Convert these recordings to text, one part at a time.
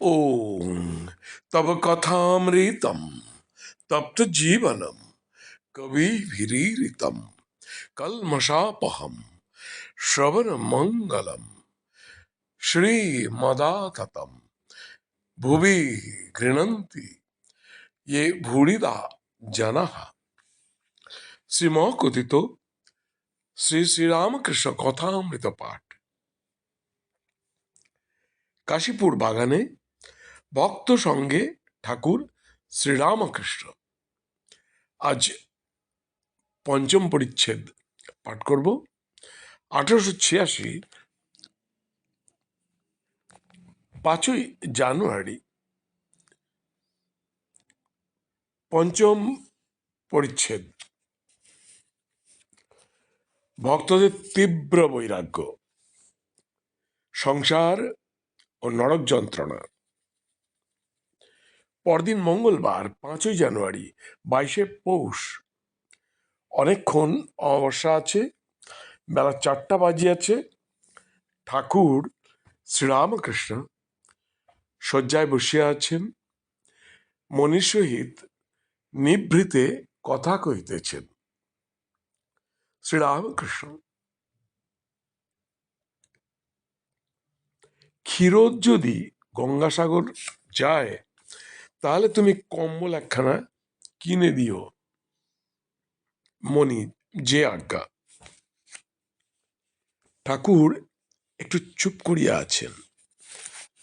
ॐ तव कथामृतं तप्तजीवनं कविभिरीरितं कल्मषापहं श्रवणमङ्गलं श्रीमदाततं भुवि गृह्णन्ति ये भूरिदा जनाः শ্রীমকথিত শ্রী শ্রীরামকৃষ্ণ কথামৃত পাঠ কাশীপুর বাগানে ভক্ত সঙ্গে ঠাকুর শ্রীরামকৃষ্ণ। আজ পঞ্চম পরিচ্ছেদ পাঠ করব। আঠারোশো ছিয়াশি পাঁচই জানুয়ারি পঞ্চম পরিচ্ছেদ। ভক্তদের তীব্র বৈরাগ্য, সংসার ও নরক যন্ত্রণা। পরদিন মঙ্গলবার, পাঁচই জানুয়ারি, বাইশে পৌষ। অনেকক্ষণ অমাবস্যা আছে, বেলা চারটা বাজিয়াছে। ঠাকুর শ্রীরামকৃষ্ণ শয্যায় বসিয়া আছেন। মনির সহিত নিভৃতে কথা কহিতেছেন। শ্রীরামকৃষ্ণ, ক্ষীরোদ যদি গঙ্গাসাগর যায় তাহলে তুমি কম্বল একখানা কিনে দিও। মনি যে আজ্ঞা। ঠাকুর একটু চুপ করিয়া আছেন,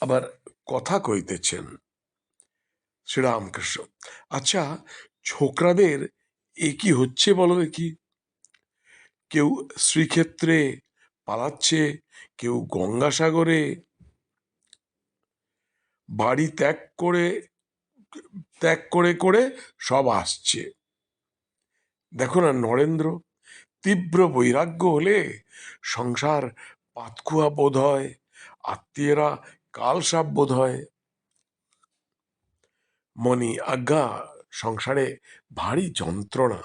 আবার কথা কইতেছেন। শ্রীরামকৃষ্ণ আচ্ছা ছোকরাদের এ কি হচ্ছে বলো কি কেউ শ্রীক্ষেত্রে পালাচ্ছে, কেউ গঙ্গাসাগরে। বাড়ি ত্যাগ করে ত্যাগ করে করে সব আসছে। দেখো না নরেন্দ্র, তীব্র বৈরাগ্য হলে সংসার পাতকুয়া বোধ হয়, আত্মীয়রা কালসাপ বোধ হয়। মনি আজ্ঞা, সংসারে ভারী যন্ত্রণা।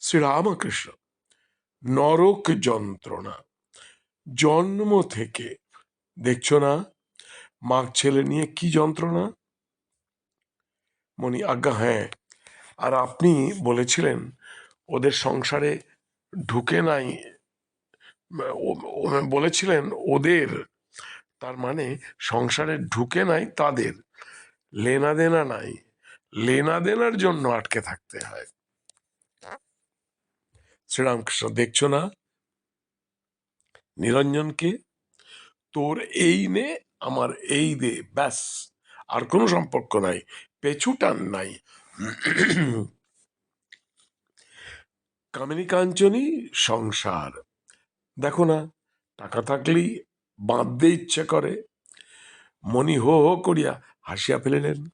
শ্রীরামকৃষ্ণ, নরক যন্ত্রণা। জন্ম থেকে, দেখছ না? মাগ ছেলে নিয়ে কি যন্ত্রণা? মনি আজ্ঞা হ্যাঁ। আর আপনি বলেছিলেন, ওদের সংসারে ঢুকে নাই। বলেছিলেন, ওদের, তার মানে সংসারে ঢুকে নাই তাদের। লেনা দেনা নাই। লেনা দেনার জন্য আটকে থাকতে হয়। শ্রীরামকৃষ্ণ, দেখছ না? নিরঞ্জনকে, তোর এই নে, আমার এই দে, ব্যাস। আর কোনো সম্পর্ক নাই পেছু টান নাই। কামিনী কাঞ্চনী, সংসার। দেখো না, টাকা থাকলেই বাঁধতে ইচ্ছে করে। মনি হো হো করিয়া হাসিয়া ফেলিলেন।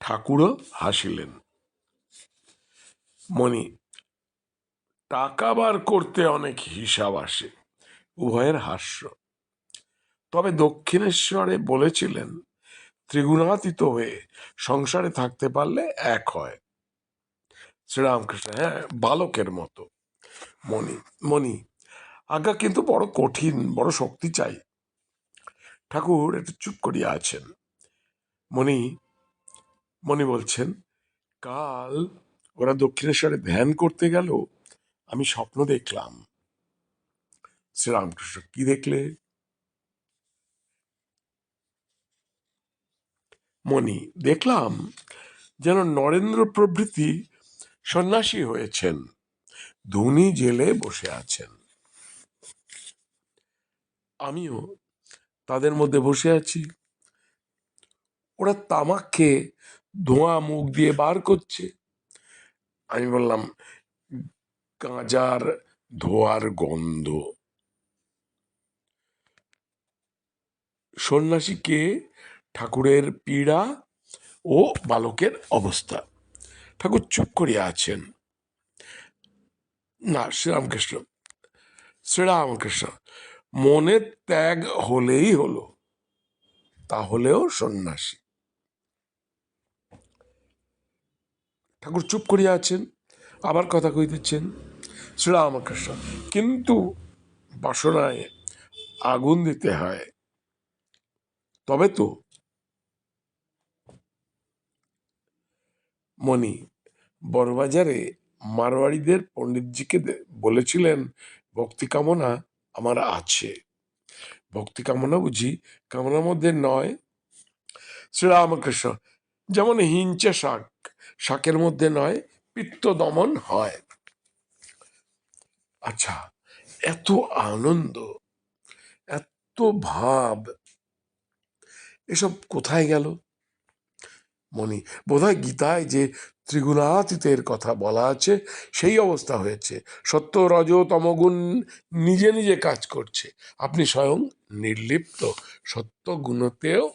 ঠাকুরও হাসিলেন। মনি টাকা বার করতে অনেক হিসাব আসে, উভয়ের হাস্য। তবে দক্ষিণেশ্বরে বলেছিলেন, ত্রিগুণাতীত হয়ে সংসারে থাকতে পারলে এক হয়। শ্রীরামকৃষ্ণ হ্যাঁ বালকের মতো। মণি মণি, আজ্ঞা কিন্তু বড় কঠিন, বড় শক্তি চাই। ঠাকুর একটু চুপ করিয়া আছেন। মণি মণি বলছেন, কাল ওরা দক্ষিণেশ্বরে ধ্যান করতে গেল, আমি স্বপ্ন দেখলাম। শ্রীরামকৃষ্ণ কি দেখলে? মণি, দেখলাম যেন নরেন্দ্র প্রভৃতি সন্ন্যাসী হয়েছেন, ধনী জেলে বসে আছেন। আমিও তাদের মধ্যে বসে আছি। ওরা তামাক খেয়ে ধোঁয়া মুখ দিয়ে বার করছে। আমি বললাম, গাঁজার ধোয়ার গন্ধ। সন্ন্যাসীকে ঠাকুরের পীড়া ও বালকের অবস্থা। ঠাকুর চুপ করিয়া আছেন। না, শ্রীরামকৃষ্ণ শ্রীরামকৃষ্ণ, মনের ত্যাগ হলেই হলো, তাহলেও সন্ন্যাসী। ঠাকুর চুপ করিয়া আছেন, আবার কথা কইতেছেন, শ্রীরামকৃষ্ণ। কিন্তু বাসনায় আগুন দিতে হয়। তবে তো মণি বড়বাজারে মারোয়াড়িদের পণ্ডিতজিকে বলেছিলেন, ভক্তি কামনা আমার আছে। ভক্তি কামনা বুঝি কামনার মধ্যে নয়। শ্রীরামকৃষ্ণ, যেমন হিঞ্চে শাক শাকের মধ্যে নয় পিত্ত দমন হয়। আচ্ছা এত আনন্দ, এত ভাব, এসব কোথায় গেল? মনি বোধহয় গীতায় যে ত্রিগুণাতীতের কথা বলা আছে, সেই অবস্থা হয়েছে। সত্য, রজ, তমগুণ নিজে নিজে কাজ করছে। আপনি স্বয়ং নির্লিপ্ত। সত্য গুণতেও,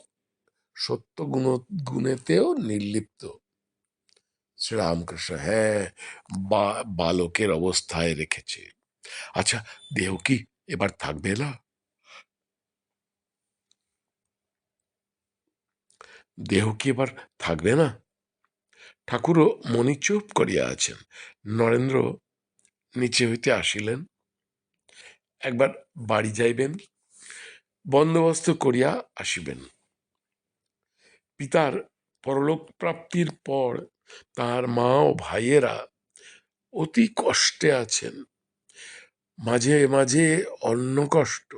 সত্য গুণ, গুণেতেও নির্লিপ্ত। শ্রীরামকৃষ্ণ হ্যাঁ বা, বালকের অবস্থায় রেখেছে। আচ্ছা দেহ কি এবার থাকবে না? দেহ কি এবার থাকবে না? ঠাকুরও মনি চুপ করিয়া আছেন। নরেন্দ্র নিচে হইতে আসিলেন। একবার বাড়ি যাইবেন, বন্দোবস্ত করিয়া আসিবেন। পিতার পরলোক প্রাপ্তির পর তার মা ও ভাইয়েরা অতি কষ্টে আছেন। মাঝে মাঝে অন্য কষ্ট।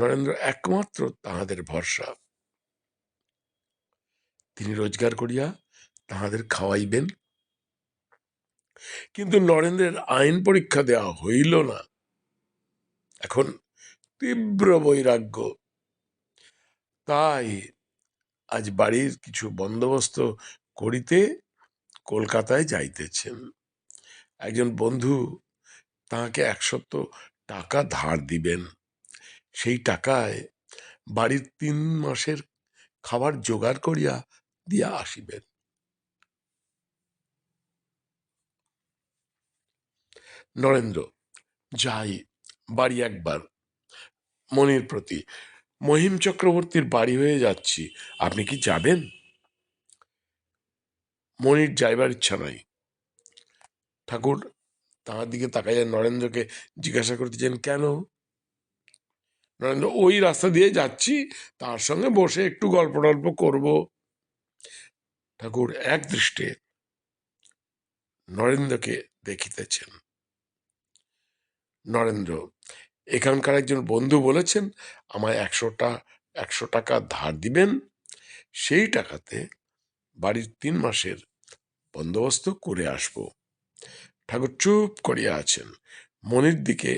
নরেন্দ্র একমাত্র তাহাদের ভরসা। তিনি রোজগার করিয়া তাহাদের খাওয়াইবেন। কিন্তু নরেন্দ্রের আইন পরীক্ষা দেওয়া হইল না। এখন তীব্র বৈরাগ্য। তাই আজ বাড়ির কিছু বন্দোবস্ত করিতে কলকাতায় যাইতেছেন। একজন বন্ধু তাহাকে একশত টাকা ধার দিবেন। সেই টাকায় বাড়ির তিন মাসের খাবার জোগাড় করিয়া দিয়া আসিবেন। নরেন্দ্র যাই বাড়ি একবার। মনির প্রতি মহিম চক্রবর্তীর বাড়ি হয়ে যাচ্ছি। আপনি কি যাবেন? মনির যাইবার ইচ্ছা নাই। ঠাকুর তাহার দিকে তাকাইয়া নরেন্দ্রকে জিজ্ঞাসা করতেছেন, কেন? নরেন্দ্র, ওই রাস্তা দিয়ে যাচ্ছি, তার সঙ্গে বসে একটু গল্প টল্প করব। ঠাকুর এক দৃষ্টে নরেন্দ্রকে দেখিতেছেন। নরেন্দ্র, এখানকার একজন বন্ধু বলেছেন, আমায় একশোটা, একশো টাকা ধার দিবেন, সেই টাকাতে বাড়ির তিন মাসের বন্দোবস্ত করে আসব। ঠাকুর চুপ করিয়া আছেন, মনির দিকে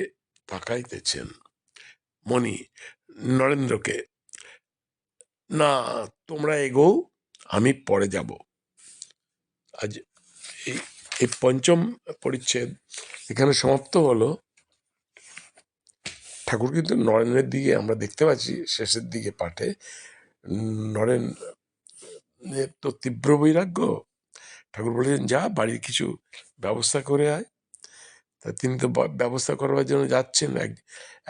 তাকাইতেছেন। মণি, নরেন্দ্রকে, না, তোমরা এগো, আমি পরে যাব। আজ এই পঞ্চম পরিচ্ছেদ এখানে সমাপ্ত হলো। ঠাকুর কিন্তু নরেন্দ্রের দিকে আমরা দেখতে পাচ্ছি, শেষের দিকে পাঠে। নরেন তো তীব্র বৈরাগ্য। ঠাকুর বলেছেন, যা, বাড়ির কিছু ব্যবস্থা করে আয়। তা তিনি তো ব্যবস্থা করবার জন্য যাচ্ছেন। এক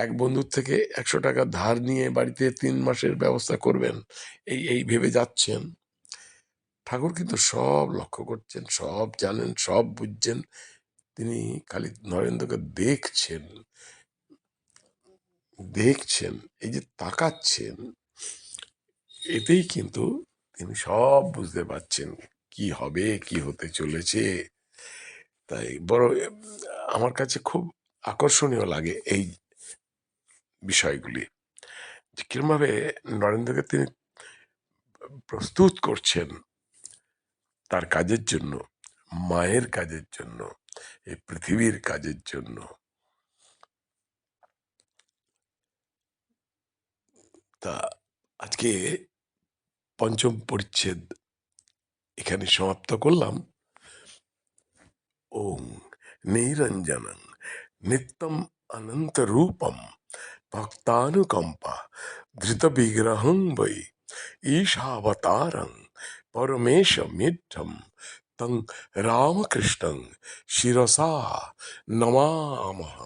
এক বন্ধুর থেকে একশো টাকা ধার নিয়ে বাড়িতে তিন মাসের ব্যবস্থা করবেন। এই এই ভেবে যাচ্ছেন। ঠাকুর কিন্তু সব লক্ষ্য করছেন, সব জানেন, সব বুঝছেন। তিনি খালি নরেন্দ্রকে দেখছেন দেখছেন, এই যে তাকাচ্ছেন, এতেই কিন্তু তিনি সব বুঝতে পারছেন। কি হবে, কি হতে চলেছে? তাই বড় আমার কাছে খুব আকর্ষণীয় লাগে এই বিষয়গুলি। যে কিরমভাবে নরেন্দ্রকে তিনি প্রস্তুত করছেন তার কাজের জন্য, মায়ের কাজের জন্য এই পৃথিবীর কাজের জন্য। তা আজকে পঞ্চম পরিচ্ছেদ এখানে সমাপ্ত করলাম। ওং নিরঞ্জনং নিত্যম অনন্ত রূপম ভক্তানুকম্পা ধৃত বিগ্রহং বৈ ঈশাবতারং পরমেশমিঢ্ঢম তং রামকৃষ্ণং শিরসা নমামহ